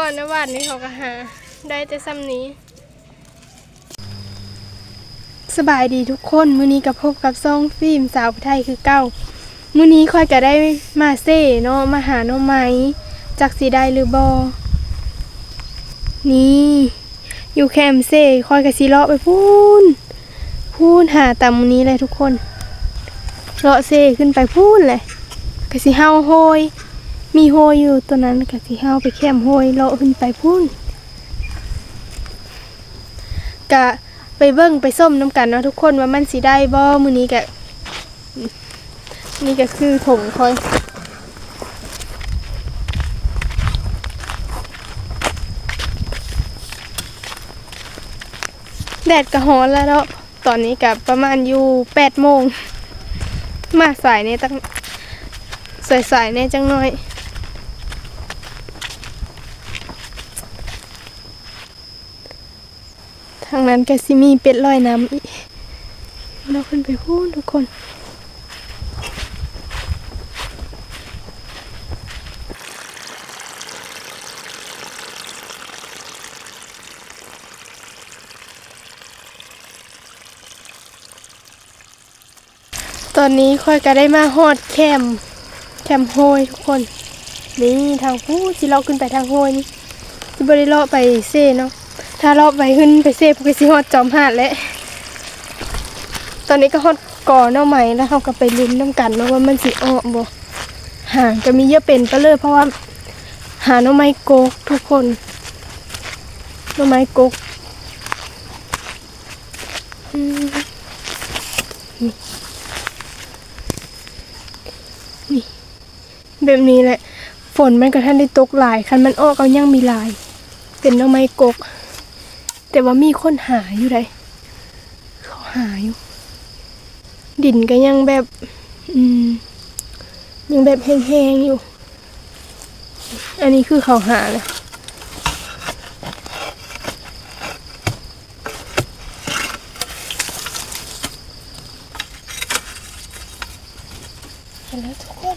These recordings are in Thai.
ก่อนนะวาดนี้เขาก็หา ได้แต่ซ้ำนี้ สบายดีทุกคนมื้อนี้กับพบกับซ่องฟิล์มสาวไทยคือเก้ามื้อนี้ค่อยก็ได้มาเซ่เนาะมาหาน้องไม้จากสีได้หรือบอนี่ อยู่แคมเซ่ค่อยกับสีเลาะไปพูนพูนหาตามมื้อนี้เลยทุกคนเลาะเซ่ขึ้นไปพูนเลยกะสิเฮาโฮย มีโฮยอยู่ตัวนั้นกะสิเฮาไปแคมป์โฮยเลาะขึ้นไปพูนกะไปเบิ่งไปส้มน้ำกันเนาะทุกคนว่ามันสิได้บ่มือนี้กะนี่ก็คือถงคอยแดดก็ฮ้อนแล้วเนาะตอนนี้กับประมาณอยู่แปดโมง มาสายเนี่ยตั้งสายสายๆเนี่ยจังหน่อย ทางนั้นก็สิมีเป็ดลอยน้ำอีกเราขึ้นไปพูดทุกคน ตอนนี้ค่อยก็ได้มาฮอดแคมแคมโฮยทุกคน นี่ทางผู้ที่เราขึ้นไปทางโฮยนี่ที่บริเลาะไปเซ่เนาะ ถ้าเลาะไปขึ้นไปเซ่พวกสิฮอดจอมหาดแล้วตอนนี้ก็ฮอดก่อหน้าใหม่แล้วเขาก็ไปลุ้นน้ำกันเนาะว่ามันสิออกบ่ห่างก็มีเยอะเป็นไปเลยเพราะว่าหาหน้าไม้โกกทุกคนหน้าไม้โกกอืมแบบนี้แหละ ฝนมันก็ท่นได้ตกหลายคันมันออกเอายังมีลาย เป็นหน้อไม้โกก แต่ว่ามีคนหาอยู่ไดเขาหาอยู่ ดินก็ยังแบบ อืม ยังแบบแห้งๆอยู่ อันนี้คือเขาหาเลยเห็นแล้วทุกคน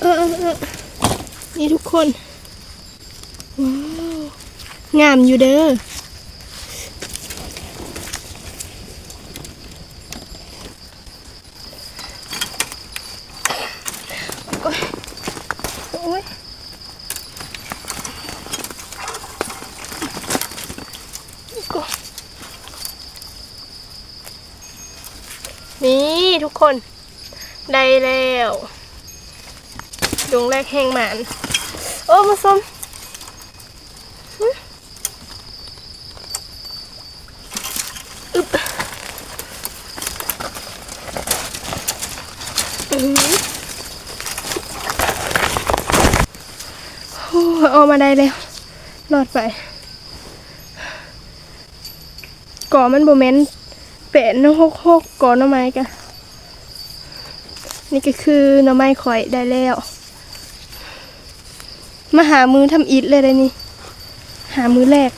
เออเออเออนี่ทุกคน ว้าว งามอยู่เด้อโอ๊ยโอ๊ยนี่ทุกคน ได้แล้วดวงแรกแห้งหมาน โอ้มาส้มหึอึบอื้อหือโออมาได้แล้วรอดไปก่อมันโบเมนเปะนหกหกก่อน้อไม้กันนี่ก็คือน้อไม้ข่อยได้แล้ว มาหามือทำอิฐเลยเลยนี่ หามือแรก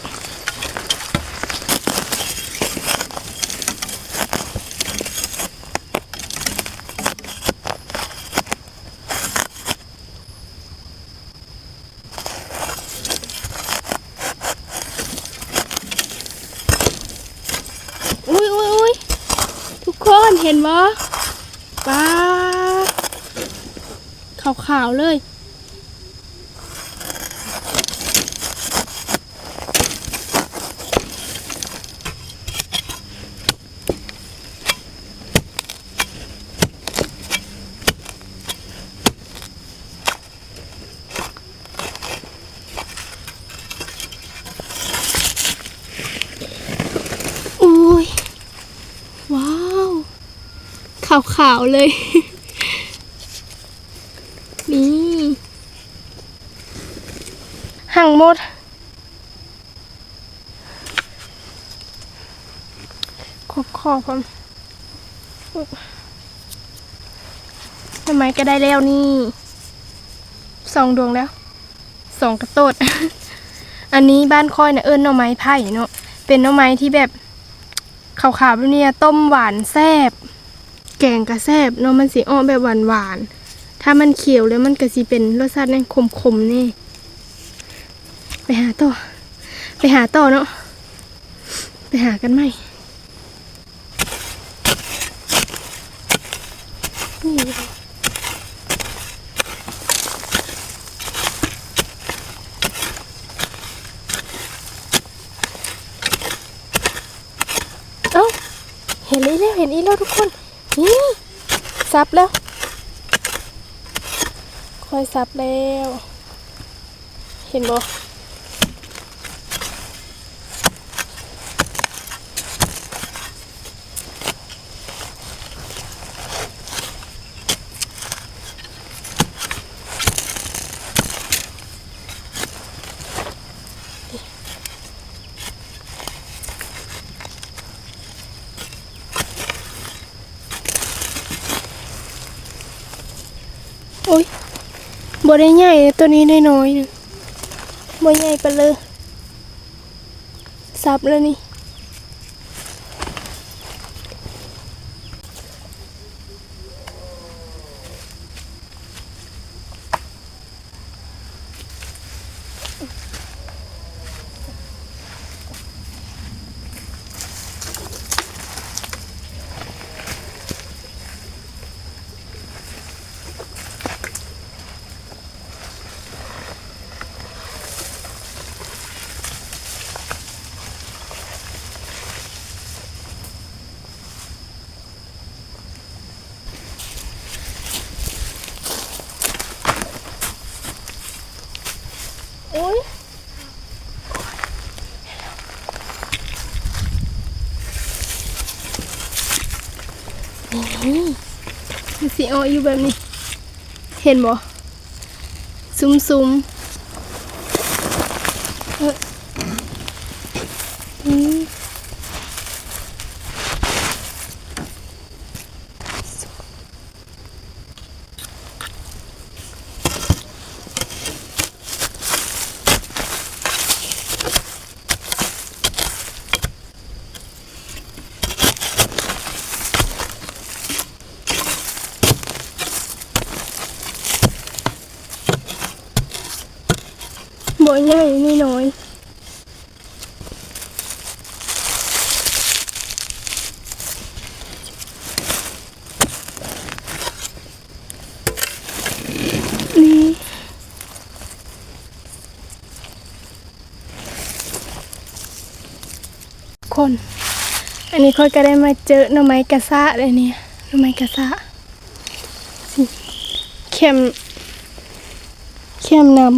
ขาวๆเลยขาวๆเลย นี่ห่างหมด ขอบขอบผมทำไมก็ได้แล้วนี่สองดวงแล้วสองกระโตด อันนี้บ้านค่อยนะเอิญหน่อไม้ไผ่เนาะเป็นหน่อไม้ที่แบบขาวๆแบบเนี้ยต้มหวานแซ่บแกงกระแซบเนาะมันสีอ้อแบบหวานหวานๆ ถ้ามันเขียวแล้วมันก็สิเป็นรสชาตินั่นขมๆนี่ ไปหาต่อ ไปหาต่อเนาะ ไปหากันไหมนี่เอ้า เห็นอีแล้วเห็นอีแล้วทุกคน นี่ซับแล้ว ค่อยซับแล้ว เห็นบ่โอ้ย บ่ได้ใหญ่ตัวนี้น้อยๆนึงบ่ใหญ่ไปเลยซับแล้วนี่ นี่มันสีอออยู่แบบนี้ เห็นบ่ซุ่มซุมๆเอออืมบ่ใหญ่นี่น้อย นี่ คน อันนี้ค่อยก็ได้มาเจอหน่อไม้กระซะเลยเนี่ยหน่อไม้กระซะสิเข้มเข้มน้ำ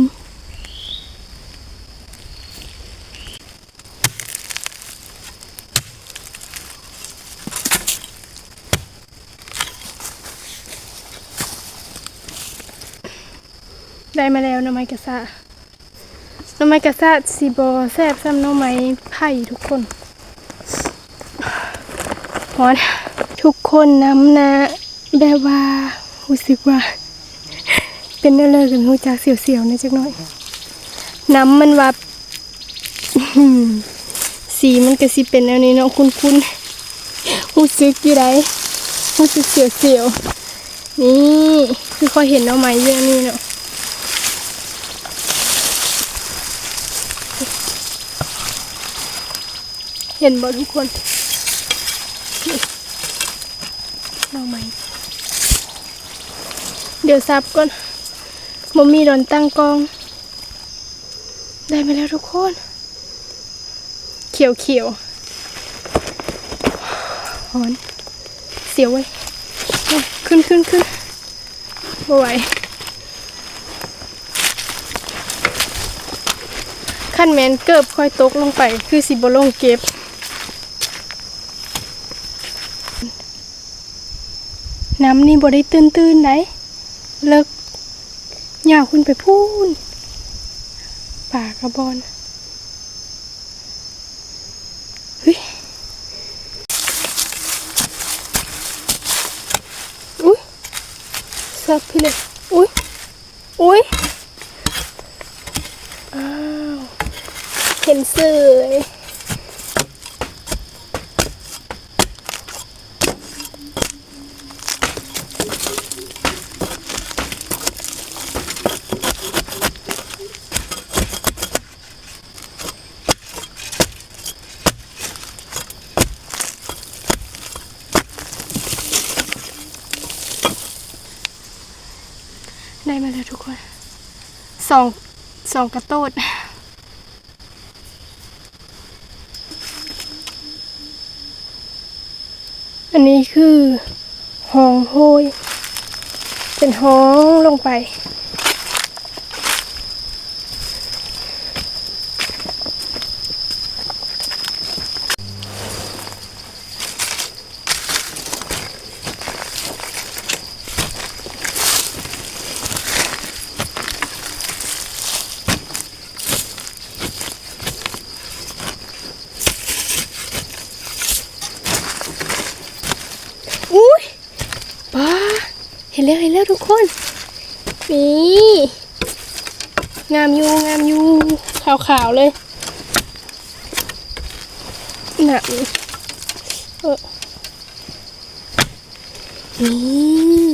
ได้มาแล้วหน่อไม้กระซะหน่อไม้กระซะสีบอแซบซ้ำหน่อไม้ไผ่ทุกคน พอนทุกคนน้ำนะแบบว่ารู้สึกว่า เป็นเนื้อเลยกันรู้จักเสียวๆนะจักหน่อย น้ำมันว่าสีมันก็สิเป็นแนวนี้เนาะคุ้นๆรู้สึกอยู่ไดรู้สึกเสียวๆนี่คือคอยเห็นเอาไม้เยอะนี่เนาะเห็นบ่ทุกคน เอาไหมเดี๋ยวซับก่อนมมีโดนตั้งกอง ได้มาแล้วทุกคน เขียวเขียวหอนเสียวไว้ยขึ้นขึ้นขึ้นบ่ไหวขั้นแมนเกิบค่อยตกลงไป คือสิบลงเก็บ น้ำนี่บ่ได้ตื้นตื้นๆไหนเลิกยาวขึ้นไปพูนป่ากระบอนเฮ้ยอุ้ยสับพี่เลยอุ้ยอุ้ยอ้าวเห็นเสย ได้มาแล้วทุกคนสองสองกระโตดอันนี้คือห้องโฮยเป็นห้องลงไป อุ้ยป้าเห็นแล้วเห็นแล้วทุก คนนี่งามยูงามยูขาวๆเลยหนักเออนี่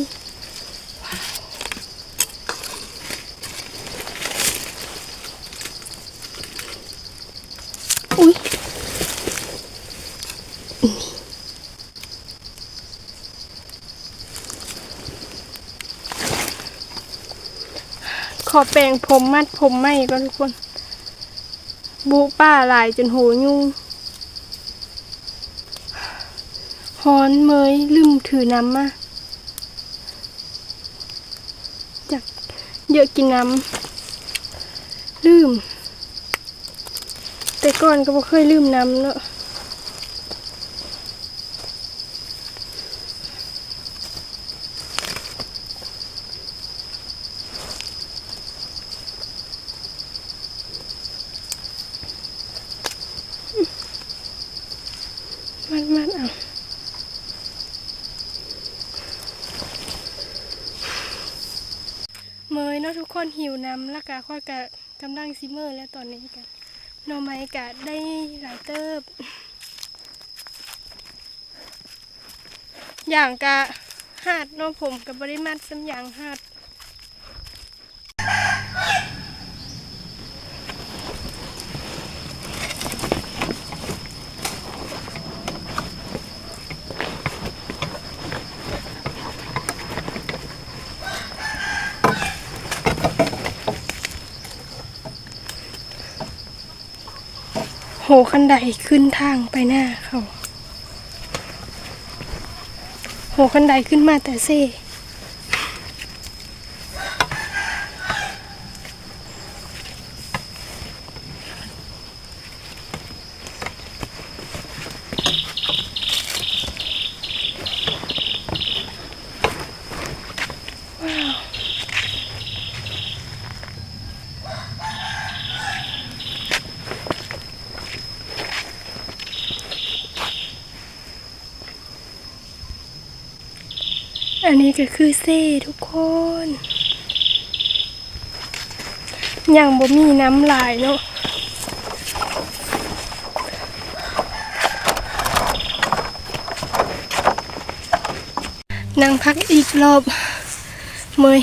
ว้าวอุ้ย ข อแปรงผมมัดผมไหมก่อนทุกคนบูป้าหลายจนหูยุ่งฮอนเมยลืมถือน้ำมาจากเยอะกินน้ำลืม แต่ก่อนก็บ่เคยลืมน้ำเนอะมัดมัดเอาเมยเนาะทุกคนหิวน้ำแล้วก็ค่ อยกะกำลังซิเมอร์แล้วตอนนี้กันหน่อไม้กะได้หลายเติบ อย่างกะหาดเน้องผมกับบริมาตรสำอย่างหาด หคันไดขึ้นทางไปหน้าเขา โหคันไดขึ้นมาแต่เซ่ อันนี้ก็คือเซ่ทุกคนยังบ่มีน้ำลายเนาะนั่งพักอีกรอบเมย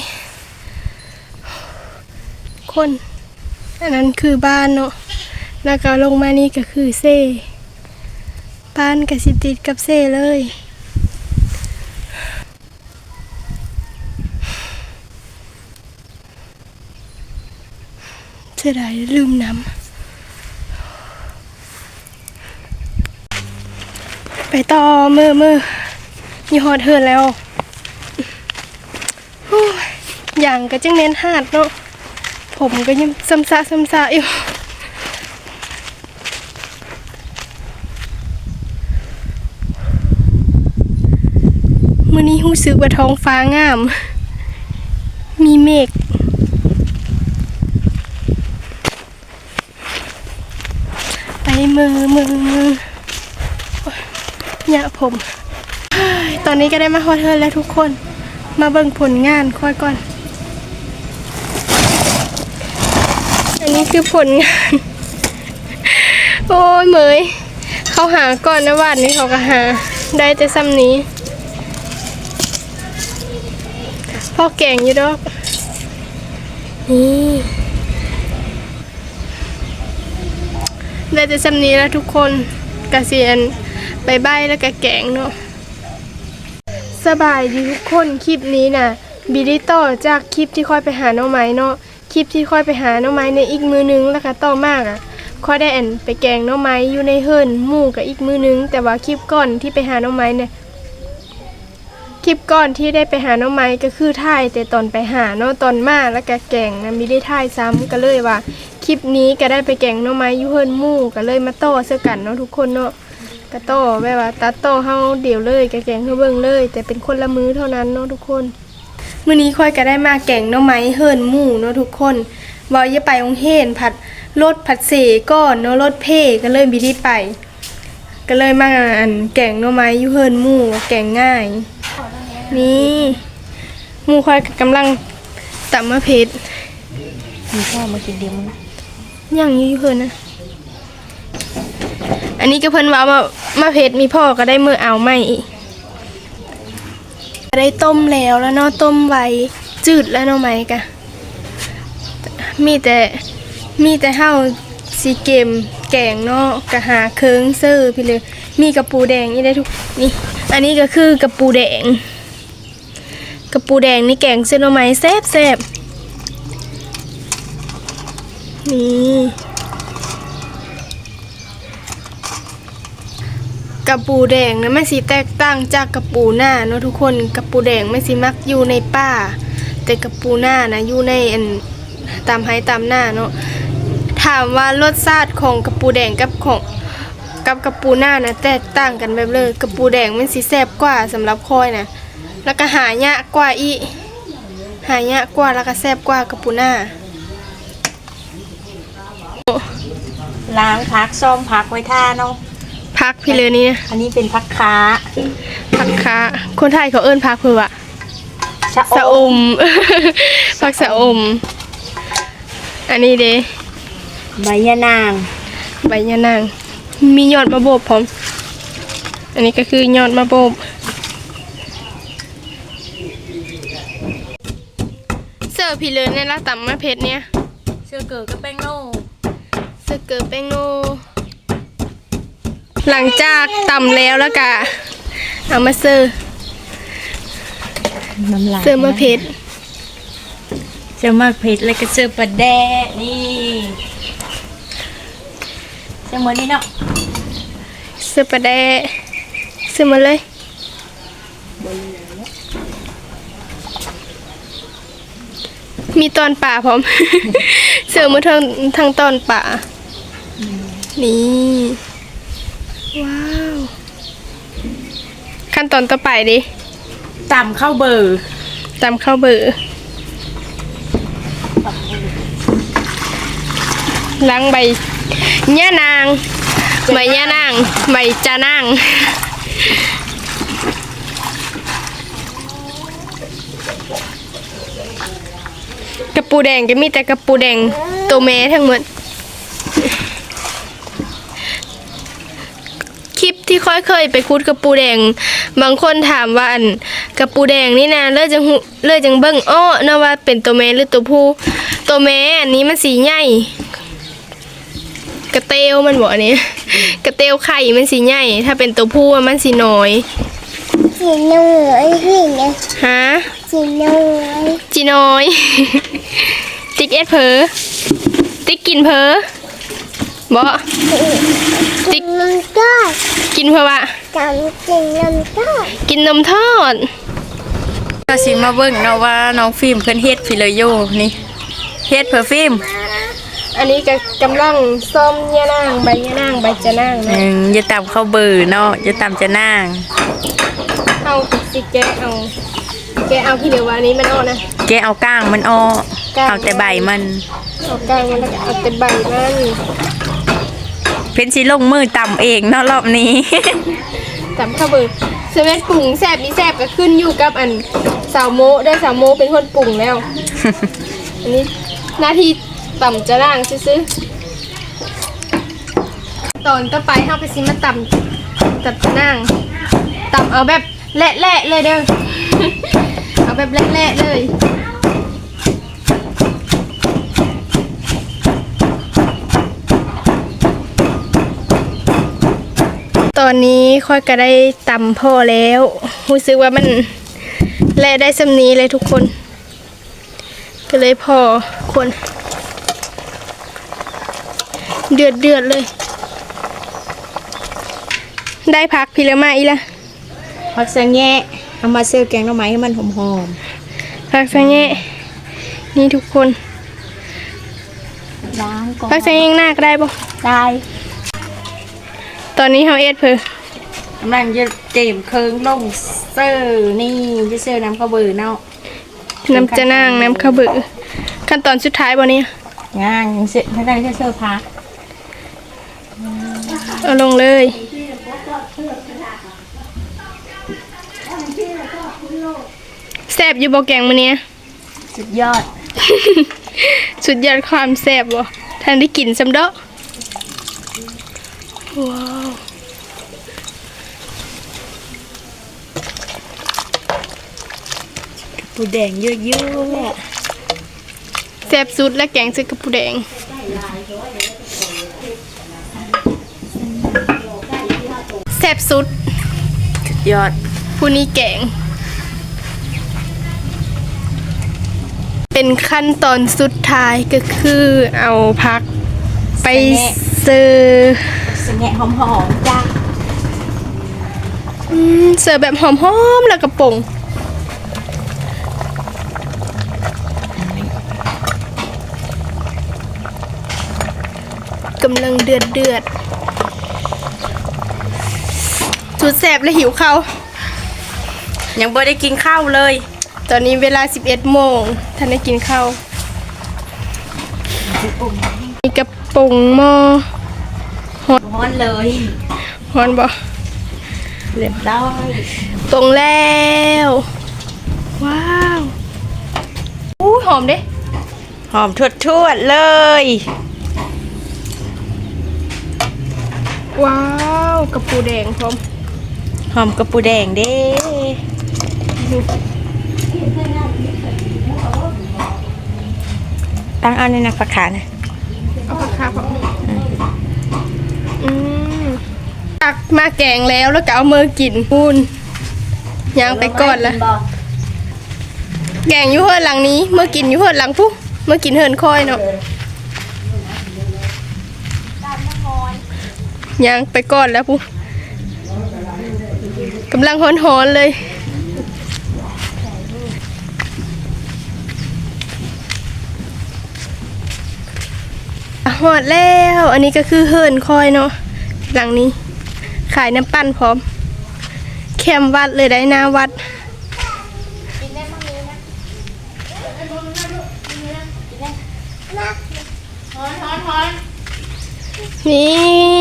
คน อันนั้นคือบ้านเนาะแล้วก็ลงมานี่ก็คือเซ่บ้านก็สิติดกับเซ่เลย สียดายลืมน้ำไปต่อมือมือยี่หอดเหินแล้วอย่างก็จังเน้นหาดเนาะผมก็ยังซ้ำซะซ้ำซะอยู่มือนี้หรู้สึกว่าท้องฟ้างาม มีเมฆไป มือมือมือเนี่ยผม ตอนนี้ก็ได้มาฮอเทิร์นแล้วทุกคน มาเบิ่งผลงานค่อยก่อน อันนี้คือผลงาน โอ้ยเหมย เขาหาก่อนนะวาดนี้เขาก็หา ได้แต่ซ้ำนี้ พ่อแก่งอยู่ดอก นี่ ได้แต่ซ้ำนี้แล้วทุกคนกระเซียนใบใบแล้วก็แกงเนาะสบายดีทุกคนคลิปนี้น่ะบิได้ต่อจากคลิปที่ค่อยไปหาน้องไม้เนาะคลิปที่ค่อยไปหาน้องไม้ในอีกมือนึงแล้วก็ต่อมากอะค่อยได้อันไปแกงน้องไม้อยู่ในเฮิร์นหมู่กับอีกมือนึง แต่ว่าคลิปก่อนที่ไปหาน้องไม้เนี่ย คลิปก่อนที่ได้ไปหาน้องไม้ก็คือถ่ายแต่ตอนไปหาเนาะตอนมาแล้วก็แกงนะม่ได้ถ่ายซ้ำก็เลยว่า คลิปนี้ก็ได้ไปแกงน้องไม้อยู่เฮิรนหมู่ก็เลยมาต่อเสื้อกันเนาะทุกคนเนาะกระโต้แบบว่าตัดโต้เฮาเดี่ยวเลยกะแกงเฮาเบิ่งเลย แต่เป็นคนละมือเท่านั้นเนาะทุกคนมื้อนี้ค่อยก็ได้มาแกงน่องไม้เฮิรนหมู่เนาะทุกคนว่าอย่าไปองเฮนผัดรถผัดเสก่อนเนาะรถเพก็เลยบิได้ไป ก็เลยมาอันแกงน่องไม้อยู่เฮิรนหมู่แกงง่าย นี่หมู่ค่อยก็กำลังตำมะเพ็ดมีพ่อมากินเดียวมึงย่างอยู่อยู่เฮิรนนะ อันนี้ก็เพิ่นว่ามามาเผ็ดมีพ่อก็ได้มือเอาไม่อีกได้ต้มแล้วแล้วเนาะต้มไว้จืดแล้วเนาะไหมกะมีแต่มีแต่เฮาสีเกมแกงเนาะกะหาเคิงเซอร์พี่เลยมีกระปูแดงนี่ได้ทุกนี่อันนี้ก็คือกระปูแดง กระปูแดงนี่แกงเส้นหน่อไม้แซ่บแซ่บนี่กระปูแดงนะไม่สีแตกต่างจากกระปูหน้าเนาะทุกคนกระปูแดงไม่สีมักอยู่ในป่า แต่กระปูหน้านะอยู่ในอันตามไฮตามหน้าเนาะถามว่ารสชาติของกระปูแดงกับของกับกระปูหน้านะแตกต่างกันแบบเลยกระปูแดงมันสีแซ่บกว่าสำหรับคอยนะ แล้วก็หายากกว่าอีกหายากกว่าแล้วก็แซ่บกว่ากระปูหน้าล้างพักซ่อมพักไว้ท่าเนาะพักพี่เลยนี่นะอันนี้เป็นพักค้าพักค้าคนไทยเขาเอิ้นพักเพื่อวะชะสะอมผักสะอม อันนี้เด้ใบยะนาง ใบยะนาง มียอดมะโบบพร้อม อันนี้ก็คือยอดมะโบบ เสิร์ฟพี่เลยในละตำมะเพ็ดเนี่ยเชื่อเกิดก็แป้งโน่เสิร์ฟเกิดแป้งโนหลังจากตำแล้วแล้วก็เอามาเสิร์ฟน้ำลายเสิร์ฟมะเพ็ดเชื่อมากเผ็ดแล้วก็เชื่อปลาแดะนี่เชื่อเหมือนนี่เนาะเสิร์ฟปลาแดะเสิร์ฟมาเลย มีตอนป่าพร้อม เสิร์ฟมาทั้งทั้งตอนป่า นี่ ว้าว ขั้นตอนต่อไปดิต่ำเข้าเบอร์ตามข้าวเบอร์ล้างใบย่านาง ใบย่านาง ใบจานาง กระปูแดงก็มีแต่กระปูแดงตัวแม่ทั้งหมด คลิปที่ค่อยเคยไปคุดกระปูแดง บางคนถามว่าอันกระปูแดงนี่นะเลือจังหูเลือจังเบิ่งอ้อนะว่าเป็นตัวแม่หรือตัวผู้ตัวแม่อันนี้มันสีใหญ่กระเตวมันบอกอันนี้ กระเตวไข่มันสีใหญ่ ถ้าเป็นตัวผู้มันสีน้อย chị nuôi gì nè ฮะ chị nuôi จีน้อย ติ๊กเอสเพอติ๊กกินเพอบ่ Tích. năm tết กินเพอวะ chồng chị năm tết กินนมทอดก็สิมาเบิ่งเนาะว่าน้องฟิล์มเพิ่นเฮ็ดฟิเลยโยนี่เฮ็ดเพื่อฟิล์มอันนี้ก็กำลังส้มยะนางใบยะนางใบจะนางอืนะมอย่าต่ำเข้าเบอร์เนาะอย่าต่ำจะนาง เอาสิแกะเอาแกะเอาพี่เดียววานี้มันเอานะแกเอาก้างมันออกก้างเอาแต่ใบมัน เอากลางมันแล้วก็เอาแต่ใบมันเพนสิลงมือต่ำเองเนาะรอบนี้ตำข้าวเบิร์เซเว่นปรุงแซบมีแซบก็ขึ้นอยู่กับอันสาวโมได้สาวโมเป็นคนปรุงแล้ว อันนี้หน้าที่ต่ำจะร่างซื้อๆตอนต่อไปเฮาไปซิมาต่ำตัดจะนั่งต่ำเอาแบบ และๆเลยเด้อ เอาแบบและๆเลยตอนนี้ค่อยก็ได้ตำพ่อแล้วรู้สึกว่ามันและได้สำนีเลยทุกคน ก็เลยพอคน เดือดเดือดเลย ได้พักพีละมาอีละ ผักสังแงะเอามาเสิร์ฟแกงหน่อไม้ให้มันหอมพักสังเงะนี่ทุกคนๆล้างก่อนพักสังเงะหน้าก็ได้ปะได้ตอนนี้เฮาเอ็ดเพอกำลังจะเตรียมเครื่องลงเสิร์ฟนี่จะเสิร์ฟน้ำข้าวเบือเนาะน้ำจะนางน้ำข้าวเบือขั้นตอนสุดท้ายบ่เนี่ยงานยังเสร็จไม่ได้จะเสิร์ฟพักเอาลงเลย แซบอยู่บ่แกงมื้อเนี้ยสุดยอด สุดยอดความแซ่บบ่ท่านได้กินสำเดาะว้าวปูแดงเยอะแซ่บสุดและแกงใส่กระปูแดงแซ่บสุดสุดยอด ผู้นี้แกง เป็นขั้นตอนสุดท้ายก็คือเอาพักไปเซอร์ๆสังแงะหอมๆจ้าอืมเสิร์ฟแบบหอมๆแล้วก็ป่งกำลังเดือดเดือดสุดแสบและหิวเขาวยังบ่ได้กินข้าวเลย ตอนนี้เวลา 11 โมงท่านได้กินข้าวมีกระปุงหม้อร้อนเลยฮอนบ่เรียบร้อยปรุงแล้ว ว้าวอู้หอมเด้หอมทวดๆเลย ว้าวกระปูแดงพร้อมหอมกระปูแดงเด้ ตั้งเอาในนักผักขานะเอาผักคาพออืมตักมาแกงแล้วแล้วก็เอามือกินปูนยางไปก่อนละแกงอยู่เฮือนหลังนี้เมื่อกินอยู่เฮือนหลังผู้เมื่อกินเฮือนค่อยเนาะยางไปก่อนแล้วผู้กำลังฮ้อนๆเลย หอดแล้ว อันนี้ก็คือเฮิร์นคอยเนาะหลังนี้ ขายน้ำปั้นพร้อม แคมวัดเลยได้หน้าวัดนี่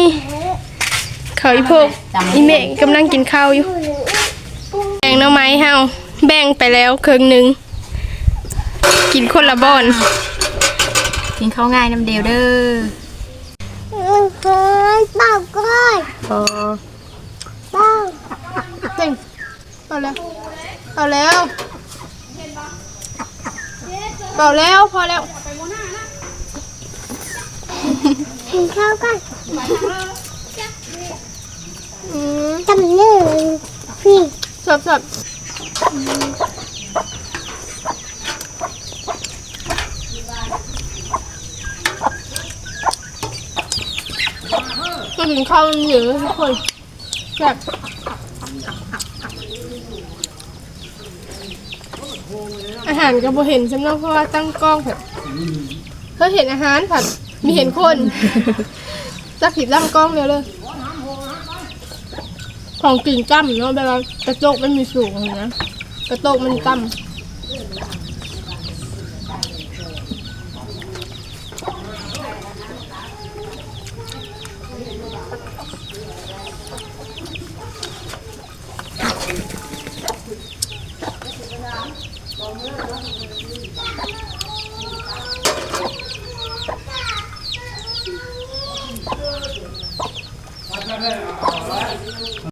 เขาอีพวกอีเมฆกำลังกินข้าวอยู่ แบ่งหน่อไม้เฮาแบ่งไปแล้วครึ่งหนึ่งกินคนละบอน กินข้าวง่ายน้ำเดียวเด้อมันเกินเปล่าก้อยพอเปล่าเต็งเอาแล้วเอาแล้วเปล่าแล้วพอแล้วกินข้าวกันจำหนึ่งพี่สับสับ ก็ถึงข้าวมันเหลือทุกคนแบบอาหารก็บ่เห็นสำนักเพราะว่าตั้งกล้องแบบเธอเห็นอาหารผัดมีเห็นคนจักผิดตั้งกล้องเดียวเลยของกลิ่นจ้ำเนาะแบบว่ากระโจกมันมีสูงนะกระโจกมันจ้ำ